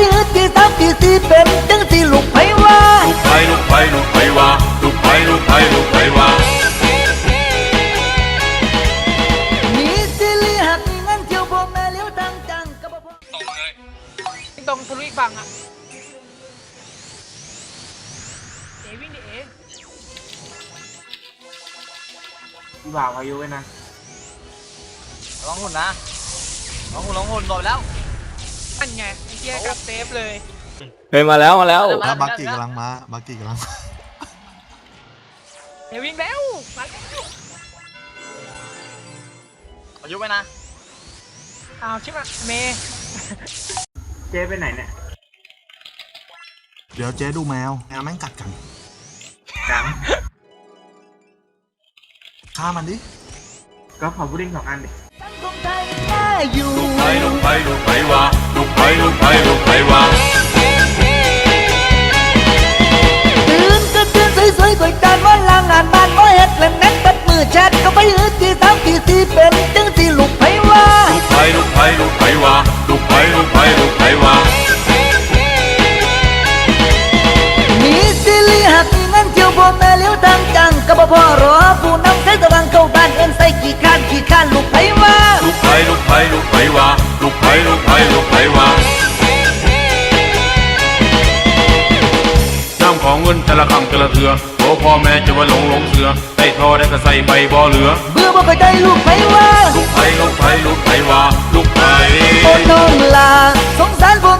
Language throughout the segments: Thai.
Cállate. เฮ้ยมาแล้วมาแล้วมาแล้วบักกี้กำลังมาบักกี้กำลังมาเอวิ่งแล้วมาแล้วอายุไว้นะอ้าวใช่ไหมเมย์เจ๊ไปไหนเนี่ยเดี๋ยวเจ๊ดูแมวแมวแม่งกัดกันจังฆ่ามันดิก็ขอพุดดิ้งสองอันดิสังคมไทยน่าอยู่ลูกไปลูกไปลูกไปว่าลูกไปลูกไปลูกไปว่า สวยๆก่อยจานว่าลางงานบ้านว่าเฮ็ดเล่นเน็ตบัดมือแชทก็ไปหืดที่สามที่สี่เป็นจังสี่ลูกไผว่าลูกไปลูกไปลูกไปว่าลูกไปลูกไปลูกไปว่ามีสิลีหักมีเงินเที่ยวพ่อแม่เลี้ยวทางจังก็บ่พอรอผู้นำใช้กำลังเข้าบ้านเอิ้นใส่ขี้ข้านขี้ข้านลูกไผว่าลูกไปลูกไปลูกไปว่าลูกไปลูกไปลูกไปว่า ของเงินแต่ละคำแต่ละเถือโตพ่อแม่จะว่าหลงหลงเสือได้ทอได้ก็ใส่ไปบ่เหลือ เบื่อบ่เข้าใจลูกไผว่า ลูกไปลูกไปลูกไปว่า ลูกไปโอ้น้องลาสงสารพวก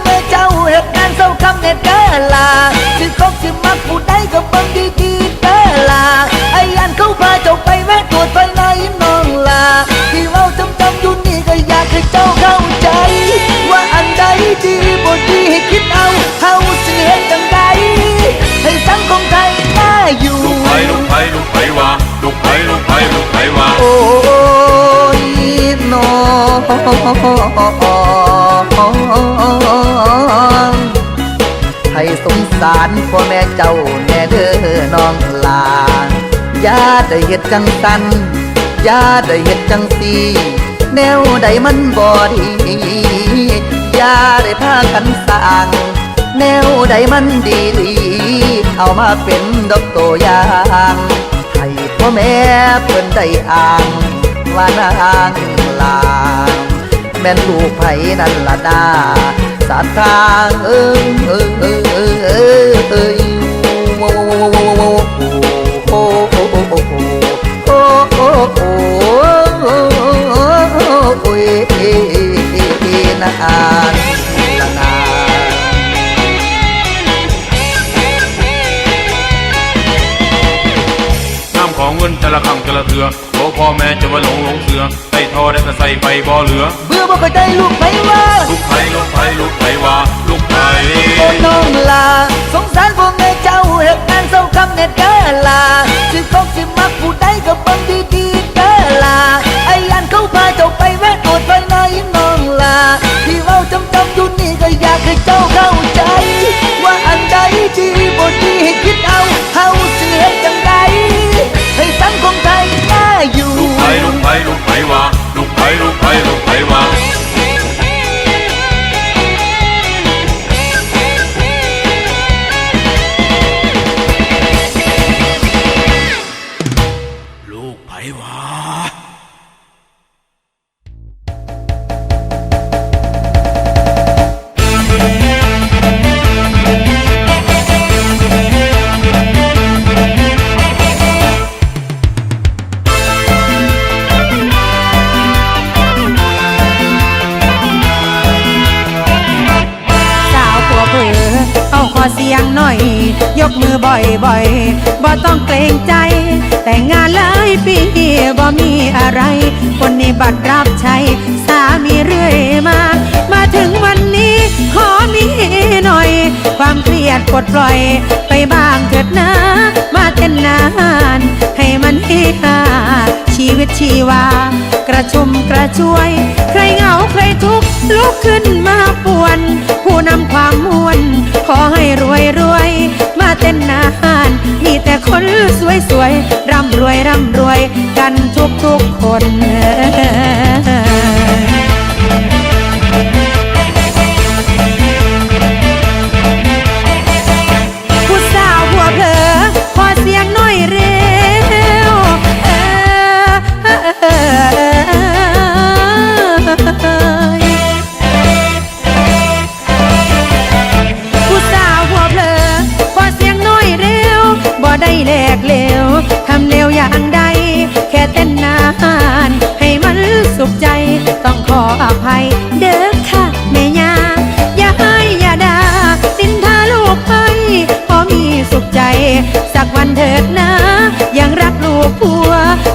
แม่ ให้สงสารพ่อแม่เจ้าแน่เด้อน้องลาอย่าได้เฮ็ดจังสันอย่าได้เฮ็ดจังสีแนวใดมันบ่ดีอย่าได้พากันสร้าง แนวใดมันดีดีเอามาเป็นดอกตัวอย่างให้พ่อแม่เพิ่นได้อ่างว่านางลาง แม่นลูกไผนั่นละดาสัตว์ทางเอ้ยเอ้ยเอ้ยเอ้ยเอ้ยเอ้ยโอ้โอ้โอ้โอ้โอ้โอ้โอ้โอ้โอ้ยนานละนานน้ำของเงินแต่ละคำแต่ละเถือโตพ่อแม่จะว่าหลงหลงเสื อได้ทอได้ก็ใส่ไปบ่เหลือ เบื่อบ่เข้าใจลูกไผว่าลูกไปลูกไปลูกไปว่าลูกไปโอ้น้องลา สงสารพวกแม่เจ้าเหตุงานเศร้าคำเน็ตเด้อลา สิคบสิมักผู้ใดก็เบังดีๆเด้อลาไอ้ยันเขาพาเจ้าไปแวะตรวจไฟในน้องลา ที่เว้าจำจำๆอยู่นี่ก็อยากให้เจ้าเข้าใจ ว่าอันใดดี อเสียงหน่อย ยกมือบ่อยบ่อยๆบ่ต้องเกรงใจ แต่งงานหลายปีบ่มีอะไร คนนี้บัตรรับใช้สามีเรื่อยมา มาถึงวันนี้ขอมีหน่อย ความเครียดปลดปล่อย ไปบ้างเถิดนะ มาเต้นนาน ให้มันเฮฮาชีวิตชีวา กระชุ่มกระชวย ใครเหงาใครทุกข์ลุกขึ้นมาป่วน อให้รวยรวย มาเต้นนาน มีแต่คนสวยสวยร่ำรวยร่ำรวยกันทุกทุกคน แกเร็วทำเร็วอย่างใด แค่เต้นนานให้มันสุขใจ ต้องขออภัย เด้อค่ะแม่ยาอย่าให้อย่าด่าตินทาลูกไปพอมีสุขใจ สักวันเถิดนะ ยังรักลูกผัว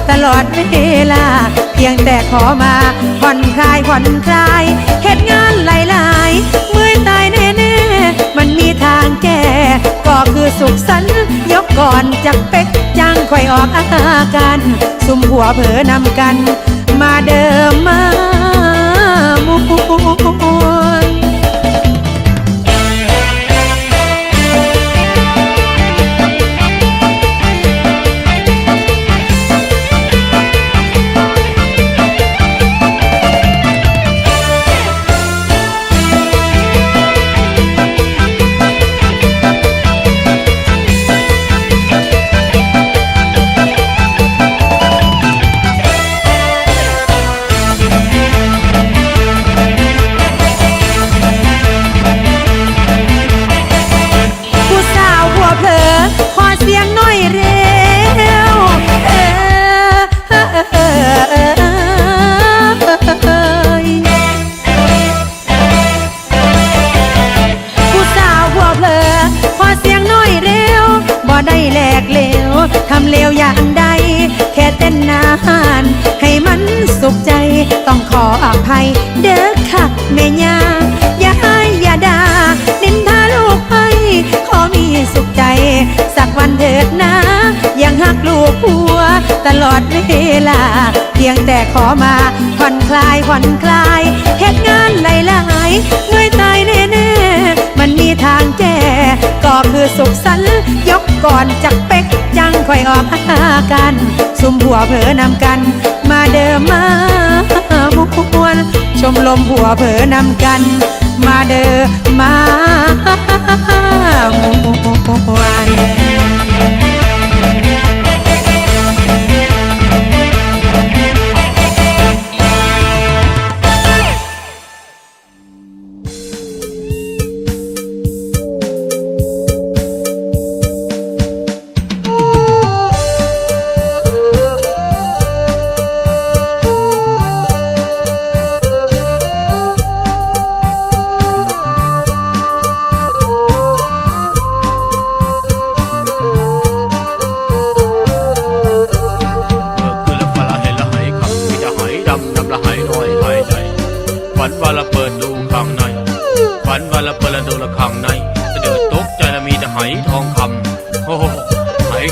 ตลอดเวลา เพียงแต่ขอมาผ่อนคลายผ่อนคลายเหตุงานหลายๆางแก่ก็คือสุขสันต์ยกก่อนจากเป็กจ้างค่อยออกอาการ ซุ่มหัวเผลอนำกัน มาเดิมมา ดเวลา เพียงแต่ขอมาผ่อนคลายผ่อนคลายเหตุงานหลายๆเมื่อยตายแน่ๆมันมีทางแก้ก็คือสุขสันยกก่อนจากเป็กจังค่อยออกอาการซุ่มหัวเผลอนำกัน มาเดิมมามุกวนชมลมหัวเผลอนำกัน มาเดิมมามุกวน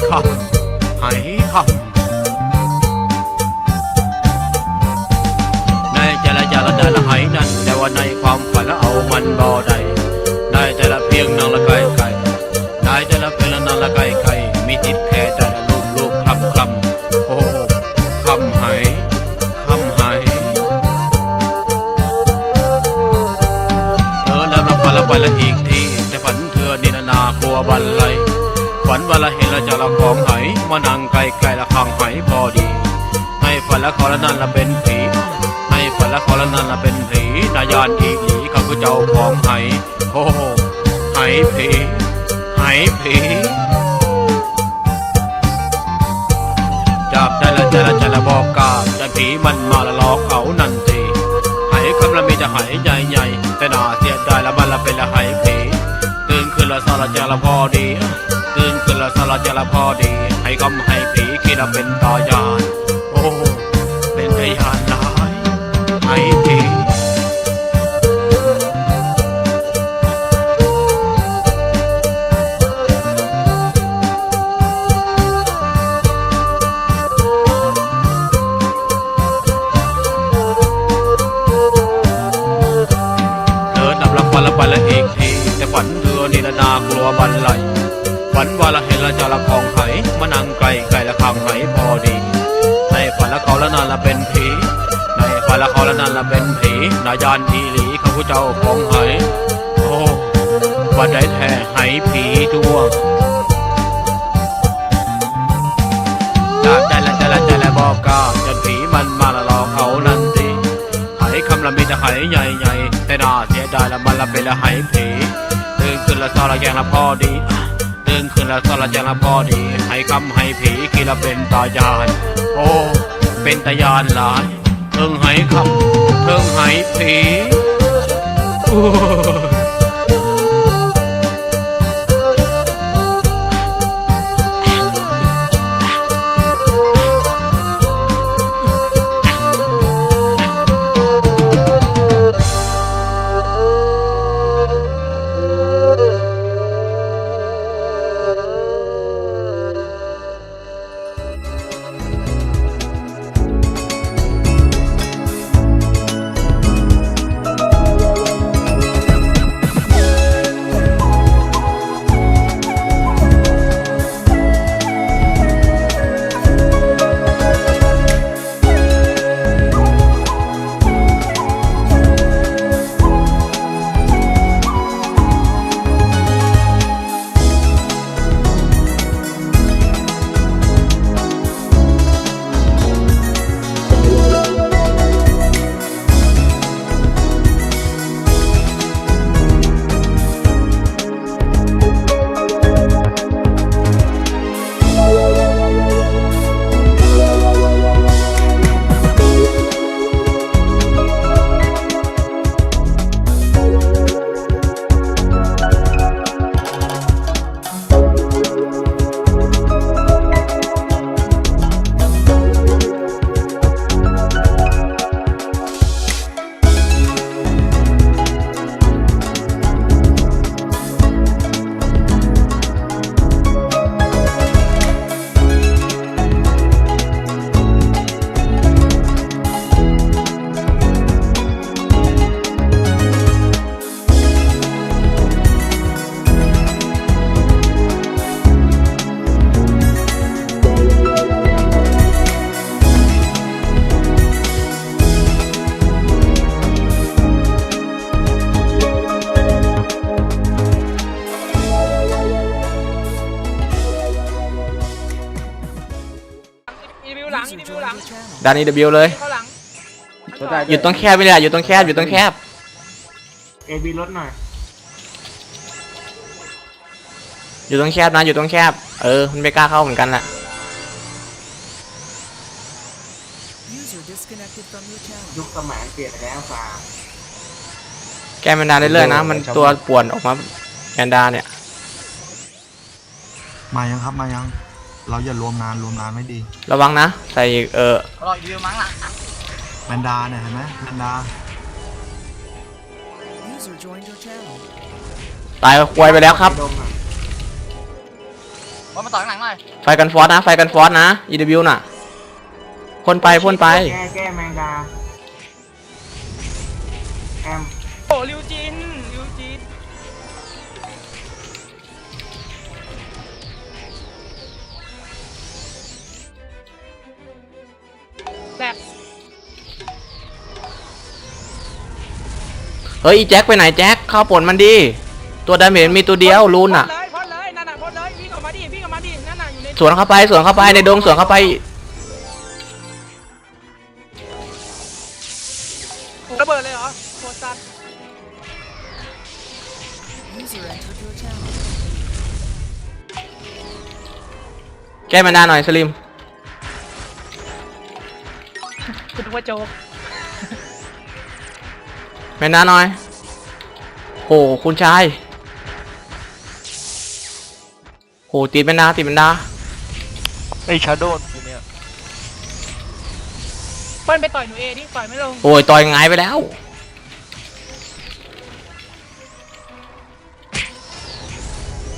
คำหายคำในใจละใจละได้ละหายนั้น แต่ว่าในความฝันละเอามันบ่ได้ได้แต่ละเพียงนางละไกลไกลได้แต่ละเพียงละนางละไกลไกลมีติดแค่แต่ละลูกลูกคำคำโอ้คำหายคำหายเออแล้วเราฝันละไปละอีกทีแต่ฝันเธอนี่นากลัวบันไล ฝันว่าละเห็นละจะละของหายมานั่งไกลไกลละข้างหายพอดี ให้ฝันละขอละนั่นละเป็นผี ให้ฝันละขอละนั่นละเป็นผีนายานอีหลีเขาคือเจ้าของหายโอ้หายผีหายผีจับได้ละใจละใจละบอกกาแต่ผีมันมาละหลอกเขานั่นทีหายคำละมีแต่หายใหญ่ใหญ่แต่น่าเสียดายละมันละเป็นละหายผีตื่นขึ้นละสาละใจละพอดี ขึ้นละสาละพอดี ให้คำให้ผีคิดเป็นตายาน โอ้เป็นตายานหลายหายผีเธอนับรับวันละไปละอีกทีแต่ฝันเธอนี่ละนากลัวบันไหลฝันว่าละเห็ ละเขาเป็นผีในฝันละเขาละนานละเป็นผีนายานอีหลีเขาผู้เจ้าของไหโอ้ว่าได้แท้ไหผีดวงจาใจละใจละใจละบอกกาจนผีมันมาละหลอกเอานั่นทีหายคำละมีแต่หายใหญ่ใหญ่แต่น่าเสียดายละมันละเป็นละหายผีตื่นขึ้นละซอละแยงละพอดีตื่นขึ้นละซอละแยงละพอดีให้คำให้ผีกินละเป็นตายานโอ้ เป็นตยานหลายเทิงหายคำเทิงหายผี ดัน EW เลย เข้าหลังอยู่ตรงแคบไม่ได้อยู่ตรงแคบอยู่ตรงแคบ เอบีลดหน่อยอยู่ตรงแคบนะอยู่ตรงแคบ เออ มันไม่กล้าเข้าเหมือนกันแหละยุคสมัยเปลี่ยนไปแล้วฟ้าแก้แมนดาเรื่อยๆนะ มันตัวป่วนออกมาแมนดาเนี่ย มายังครับมายัง เราอย่ารวมนานรวมนานไม่ดีระวังนะ ใส่เออรออีวิวมั้งหลังแมนดาเนี่ยเห็นไหมแมนดาตายควยไปแล้วครับดงอะว่ามาต่อยข้างหลังหน่อยไฟกันฟอสนะ ไฟกันฟอสนะ EW น่ะพ่นไปพ่นไป แก้แก้แมงดาแอมโอ้ลิวจิน เฮ้ยอีแจ็คไปไหนแจ็คเข้าป่นมันดี ตัวดาเมจมีตัวเดียวรูนอะพ่เลยพ่นเลยนั่นน่ะพ่นเลยวิ่งออกมาดิวิ่งออกมาดินั่นน่ะอยู่ในสวนเข้าไปสวนเข้าไปในดงสวนเข้าไป ระเบิดเลยเหรอโคตรซันแก้แมนดาหน่อยสลิม คุณนึกว่าโจ๊ก แมนดาหน่อย โห คุณชาย โหติดแมนดาติดแมนดาไอ้ชาโดนเนี่ยเปิ้ลไปต่อยหนูเอดิต่อยไม่ลงโอ้ย ต่อยหงายไปแล้ว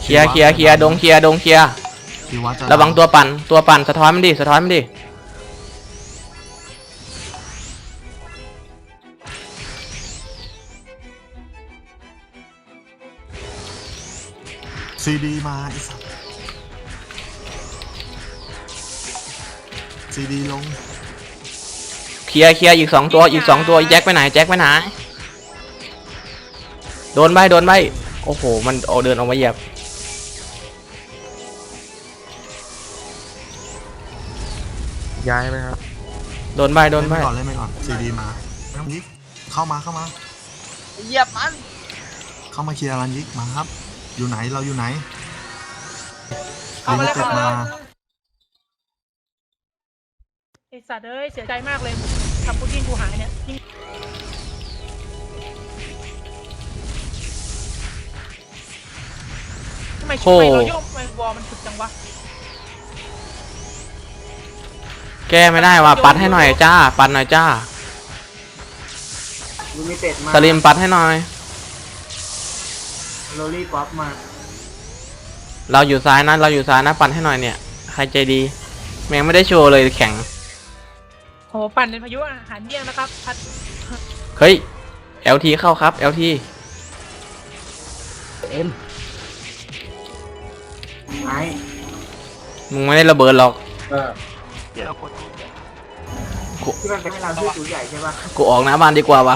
เคลียร์เคลียร์เคลียร์ดงเคลียร์ดงเคลียร์ที่วัดจะระวังตัวปั่น ตัวปั่น สะท้อนมันดิ สะท้อนมันดิ ซีดีมาไอ้สัสซีดีลงเคลียร์เคลียร์อีกสองตัวอีกสองตัวอีแจ็คไปไหนแจ็คไปไหนโดนใบโดนใบโอ้โห มันโอเดินออกมาเหยียบย้ายไหมครับ โดนใบโดนใบเล่นไปก่อนเล่นไปก่อนซีดีมารันยิกเข้ามาเข้ามา เหยียบมัน เข้ามาเคลียร์รันยิกมาครับ อยู่ไหนเราอยู่ไหนเอามาเลยเต็เข้ามามาเลย ไอสัตว์เอ้ยเสียใจมากเลยทำพุดดิ้งกูหายเนี่ยยิ่งทำไมช่วยเราโยกทำไมวอลมันถึกจังวะแก้ไม่ได้ว่ะปัดให้หน่อยจ้า ปัดหน่อยจ้า ยูนิเต็ดมาสลิมปัดให้หน่อย โรลี่ป๊อปมาเราอยู่ซ้ายนะ เราอยู่ซ้ายนะ ปัดให้หน่อยเนี่ย ใครใจดี แม่งไม่ได้โชว์เลยแข็ง โหปั่นเป็นพายุอาหารเยี่ยงนะครับพัดเฮ้ย LT เข้าครับ LT ไอ้มึงไม่ได้ระเบิดหรอกที่มันเป็นให้เราชื่อสูใหญ่ใช่ปะกูออกหน้าบ้านดีกว่าวะ